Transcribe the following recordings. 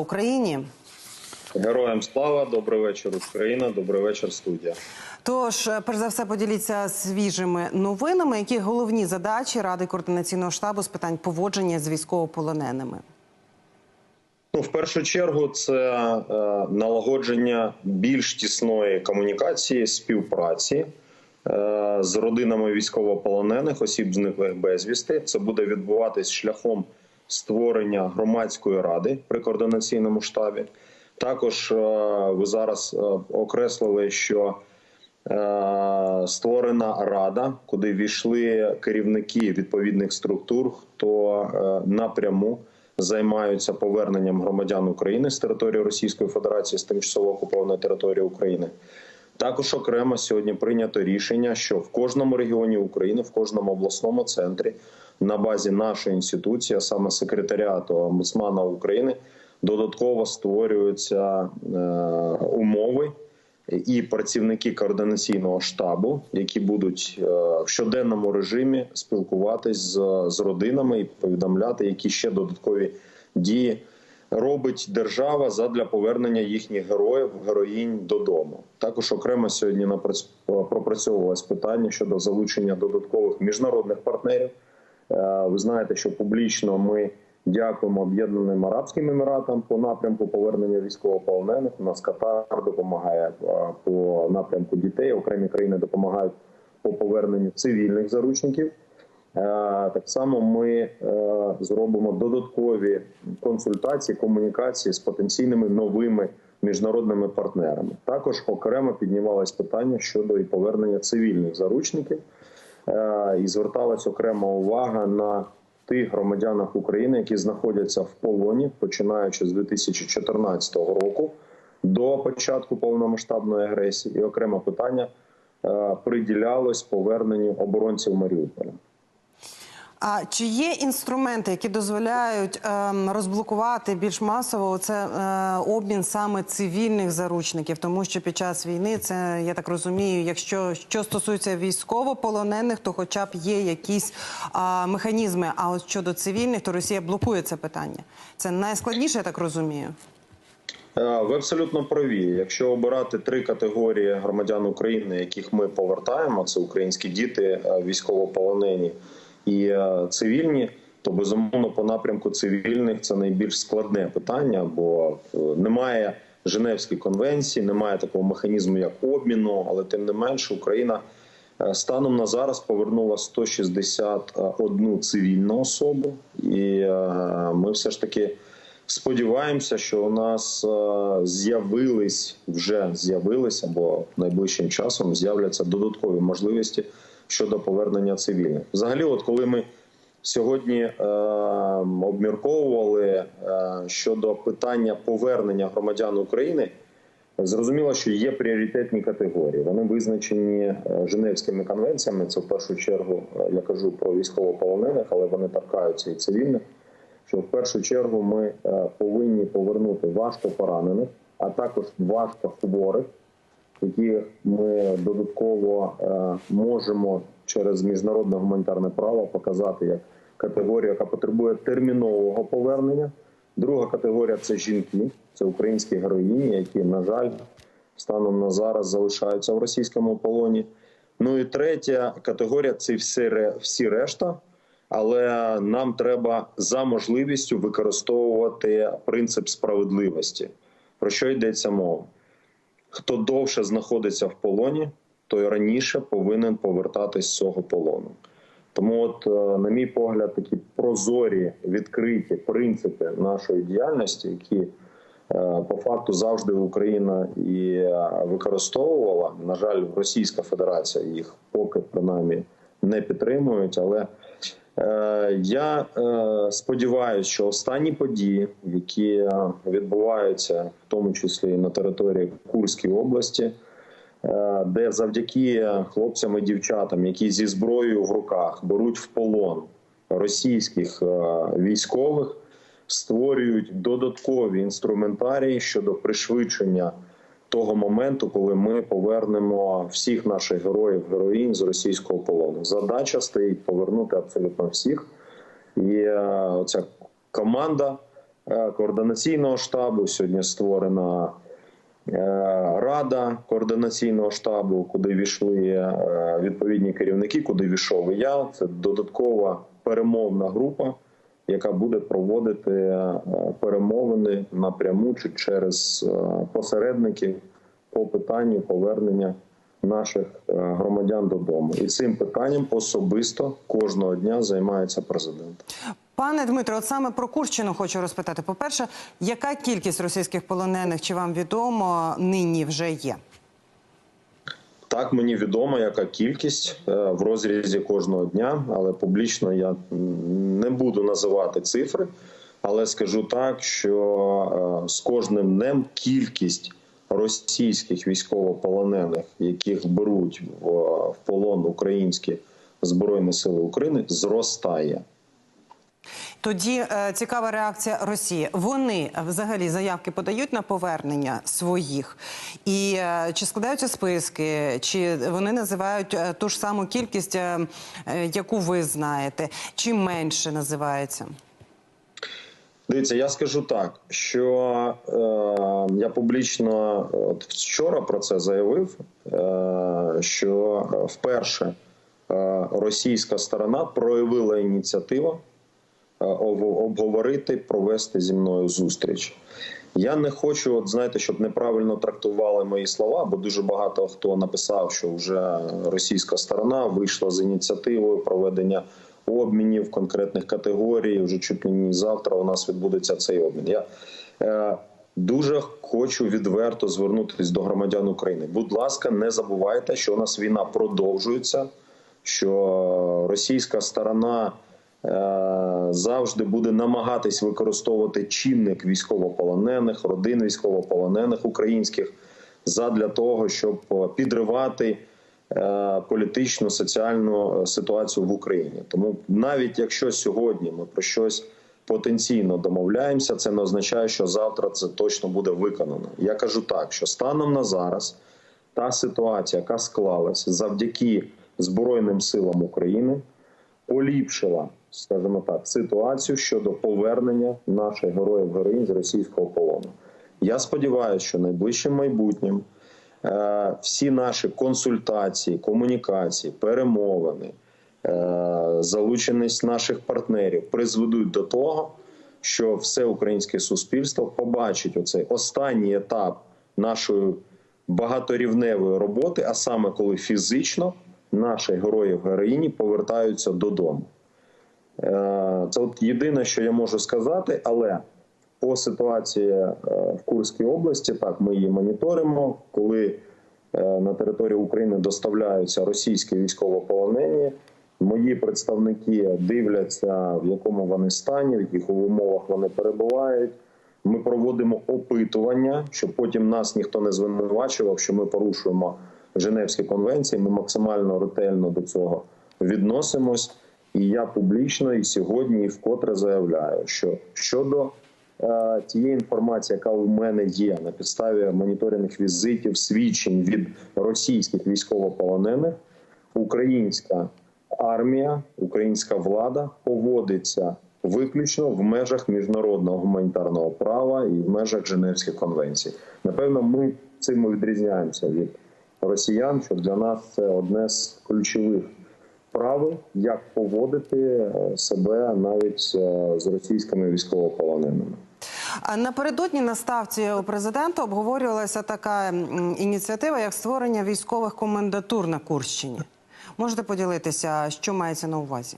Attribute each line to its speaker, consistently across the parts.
Speaker 1: Україні.
Speaker 2: Героям слава, добрий вечір, Україна, добрий вечір, студія.
Speaker 1: Тож, е, перш за все, поділіться свіжими новинами. Які головні задачі Ради координаційного штабу з питань поводження з військовополоненими?
Speaker 2: Ну, в першу чергу, це е, налагодження більш тісної комунікації, співпраці е, з родинами військовополонених осіб, зниклих безвісти. Це буде відбуватись шляхом створення громадської ради при координаційному штабі. Також е, ви зараз е, окреслили, що е, створена рада, куди війшли керівники відповідних структур, хто напряму займаються поверненням громадян України з території Російської Федерації з тимчасово окупованої території України. Також окремо сьогодні прийнято рішення, що в кожному регіоні України, в кожному обласному центрі, на базі нашої інституції, а саме секретаріату омбудсмана України, додатково створюються е, умови і працівники координаційного штабу, які будуть е, в щоденному режимі спілкуватись з, з родинами і повідомляти, які ще додаткові дії робить держава задля повернення їхніх героїв, героїнь додому. Також окремо сьогодні пропрацьовувалось питання щодо залучення додаткових міжнародних партнерів. Е, Ви знаєте, що публічно ми дякуємо Об'єднаним Арабським Еміратам по напрямку повернення військовополонених. У нас Катар допомагає е, по напрямку дітей. Окремі країни допомагають по поверненню цивільних заручників. Е, Так само ми зробимо додаткові консультації, комунікації з потенційними новими міжнародними партнерами. Також окремо піднімалось питання щодо і повернення цивільних заручників, і зверталась окрема увага на тих громадянах України, які знаходяться в полоні, починаючи з 2014 року до початку повномасштабної агресії, і окреме питання е, приділялось поверненню оборонців Маріуполя.
Speaker 1: А чи є інструменти, які дозволяють ем, розблокувати більш масово це е, обмін саме цивільних заручників? Тому що під час війни це я так розумію, якщо що стосується військовополонених, то хоча б є якісь а, механізми. А от щодо цивільних, то Росія блокує це питання. Це найскладніше, я так розумію.
Speaker 2: Е, Ви абсолютно праві. Якщо обирати три категорії громадян України, яких ми повертаємо, це українські діти, е, військовополонені і е, цивільні, то безумовно по напрямку цивільних це найбільш складне питання, бо е, немає Женевської конвенції, немає такого механізму, як обміну, але тим не менше Україна. е, Станом на зараз повернула 161 цивільну особу, і ми все ж таки сподіваємося, що у нас з'явились вже з'явились або найближчим часом з'являться додаткові можливості щодо повернення цивільних. Взагалі, от коли ми сьогодні е, обмірковували е, щодо питання повернення громадян України. Зрозуміло, що є пріоритетні категорії. Вони визначені е, Женевськими конвенціями. Це в першу чергу е, я кажу про військовополонених, але вони торкаються і цивільних. Що в першу чергу ми е, повинні повернути важко поранених, а також важко хворих, яких ми додатково е, можемо через міжнародне гуманітарне право показати як категорію, яка потребує термінового повернення. Друга категорія це жінки, це українські героїні, які, на жаль, станом на зараз залишаються в російському полоні. Ну і третя категорія це всі, всі решта. Але нам треба за можливістю використовувати принцип справедливості. Про що йдеться мова? Хто довше знаходиться в полоні, той раніше повинен повертатись з цього полону. Тому, от, е, на мій погляд, такі прозорі, відкриті принципи нашої діяльності, які е, по факту завжди Україна і е, використовувала. На жаль, Російська Федерація їх поки принаймні не підтримують. Але я е, сподіваюся, що останні події, які е, відбуваються, в тому числі на території Курської області, е, де завдяки хлопцям і дівчатам, які зі зброєю в руках беруть в полон російських е, військових, створюють додаткові інструментарії щодо пришвидшення того моменту, коли ми повернемо всіх наших героїв, героїнь з російського полону. Задача стоїть повернути абсолютно всіх. І е, оця команда е, координаційного штабу. Сьогодні створена е, рада координаційного штабу, куди війшли відповідні керівники, куди війшов і я. Це додаткова перемовна група, яка буде проводити е, перемовини напряму чи через е, посередників по питанню повернення наших е, громадян додому. І цим питанням особисто кожного дня займається президент.
Speaker 1: Пане Дмитро, от саме про Курщину хочу розпитати. По-перше, яка кількість російських полонених, чи вам відомо, нині вже є?
Speaker 2: Так мені відомо, яка кількість е, в розрізі кожного дня, але публічно я не буду називати цифри. Але скажу так, що е, з кожним днем кількість російських військовополонених, яких беруть в, в полон українські збройні сили України, зростає.
Speaker 1: Тоді е, цікава реакція Росії. Вони е, взагалі заявки подають на повернення своїх, і е, чи складаються списки, чи вони називають е, ту ж саму кількість, е, е, яку ви знаєте, чи менше називається?
Speaker 2: Дивіться, я скажу так, що е, я публічно от вчора про це заявив, е, що вперше е, російська сторона проявила ініціативу обговорити, провести зі мною зустріч. Я не хочу, от знаєте, щоб неправильно трактували мої слова, бо дуже багато хто написав, що вже російська сторона вийшла з ініціативою проведення обмінів конкретних категорій. Вже чуть не завтра у нас відбудеться цей обмін. Я е, дуже хочу відверто звернутися до громадян України. Будь ласка, не забувайте, що у нас війна продовжується, що російська сторона. Е, Завжди буде намагатись використовувати чинник військовополонених, родин військовополонених українських задля того, щоб е, підривати е, політичну соціальну ситуацію в Україні. Тому навіть якщо сьогодні ми про щось потенційно домовляємося, це не означає, що завтра це точно буде виконано. Я кажу так, що станом на зараз та ситуація, яка склалась завдяки Збройним силам України, поліпшила, скажімо так, ситуацію щодо повернення наших героїв героїнь з російського полону. Я сподіваюся, що найближчим майбутнім е, всі наші консультації, комунікації, перемовини, е, залученість наших партнерів призведуть до того, що все українське суспільство побачить оцей останній етап нашої багаторівневої роботи, а саме коли фізично наші героїв героїні повертаються додому. Е, Це от єдине, що я можу сказати, але по ситуації е, в Курській області, так ми її моніторимо. Коли е, на територію України доставляються російські військовополонені, мої представники дивляться, в якому вони стані, в яких умовах вони перебувають. Ми проводимо опитування, щоб потім нас ніхто не звинувачував, що ми порушуємо Женевські конвенції. Ми максимально ретельно до цього відносимось. І я публічно і сьогодні і вкотре заявляю, що щодо е, тієї інформації, яка у мене є на підставі моніторинг візитів, свідчень від російських військовополонених, українська армія, українська влада поводиться виключно в межах міжнародного гуманітарного права і в межах Женевських конвенцій. Напевно, ми цим відрізняємося від росіян, що для нас це одне з ключових правил, як поводити е, себе навіть е, з російськими військовополоненими.
Speaker 1: Напередодні на ставці у президента обговорювалася така ініціатива, як створення військових комендатур на Курщині. Можете поділитися, що мається на увазі?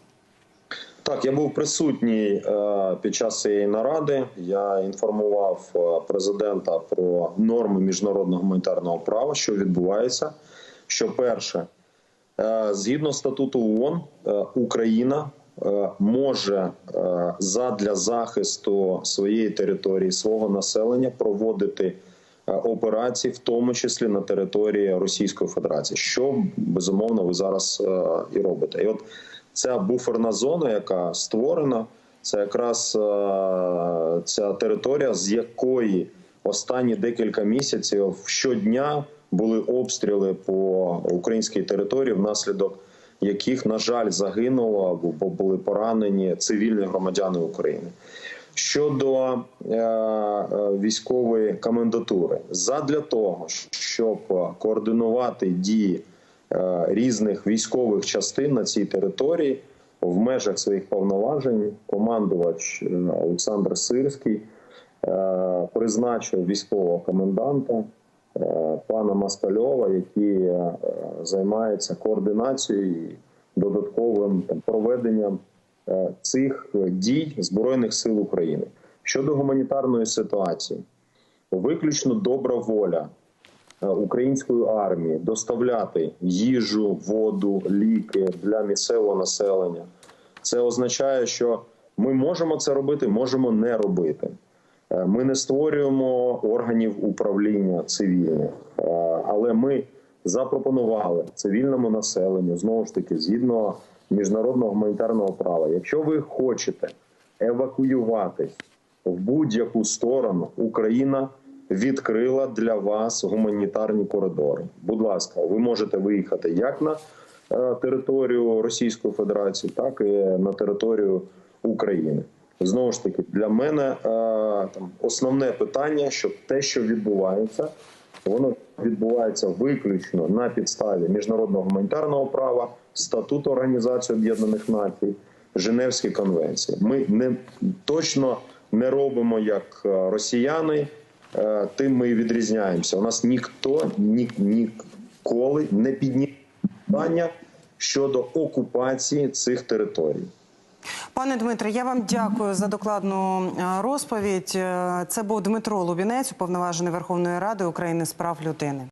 Speaker 2: Так, я був присутній е, під час цієї наради. Я інформував е, президента про норми міжнародного гуманітарного права, що відбувається. Що перше, е, згідно статуту ООН, Україна може задля захисту своєї території, свого населення проводити операції, в тому числі на території Російської Федерації, що безумовно ви зараз і робите. І от ця буферна зона, яка створена, це якраз е, ця територія, з якої останні декілька місяців щодня були обстріли по українській території, внаслідок яких, на жаль, загинуло або були поранені цивільні громадяни України. Щодо е, е, військової комендатури, задля того, щоб координувати дії різних військових частин на цій території в межах своїх повноважень, командувач е, Олександр Сирський е, призначив військового коменданта е, пана Маскальова, який е, займається координацією і додатковим проведенням е, цих дій Збройних сил України щодо гуманітарної ситуації. Виключно добра воля е, української армії доставляти їжу, воду, ліки для місцевого населення. Це означає, що ми можемо це робити, можемо не робити. Е, Ми не створюємо органів управління цивільних, е, але ми запропонували цивільному населенню знову ж таки згідно міжнародного гуманітарного права. Якщо ви хочете евакуюватись в будь-яку сторону, Україна відкрила для вас гуманітарні коридори. Будь ласка, ви можете виїхати як на е, територію Російської Федерації, так і на територію України. Знову ж таки, для мене е, там основне питання, що те, що відбувається, воно відбувається виключно на підставі міжнародного гуманітарного права, статуту Організації Об'єднаних Націй, Женевської конвенції. Ми не точно не робимо як е, росіяни, тим ми і відрізняємося. У нас ніхто ні, ніколи не підніме питання щодо окупації цих територій.
Speaker 1: Пане Дмитре, я вам дякую за докладну е, розповідь. Е, Це був Дмитро Лубінець, уповноважений Верховної Ради України з прав людини.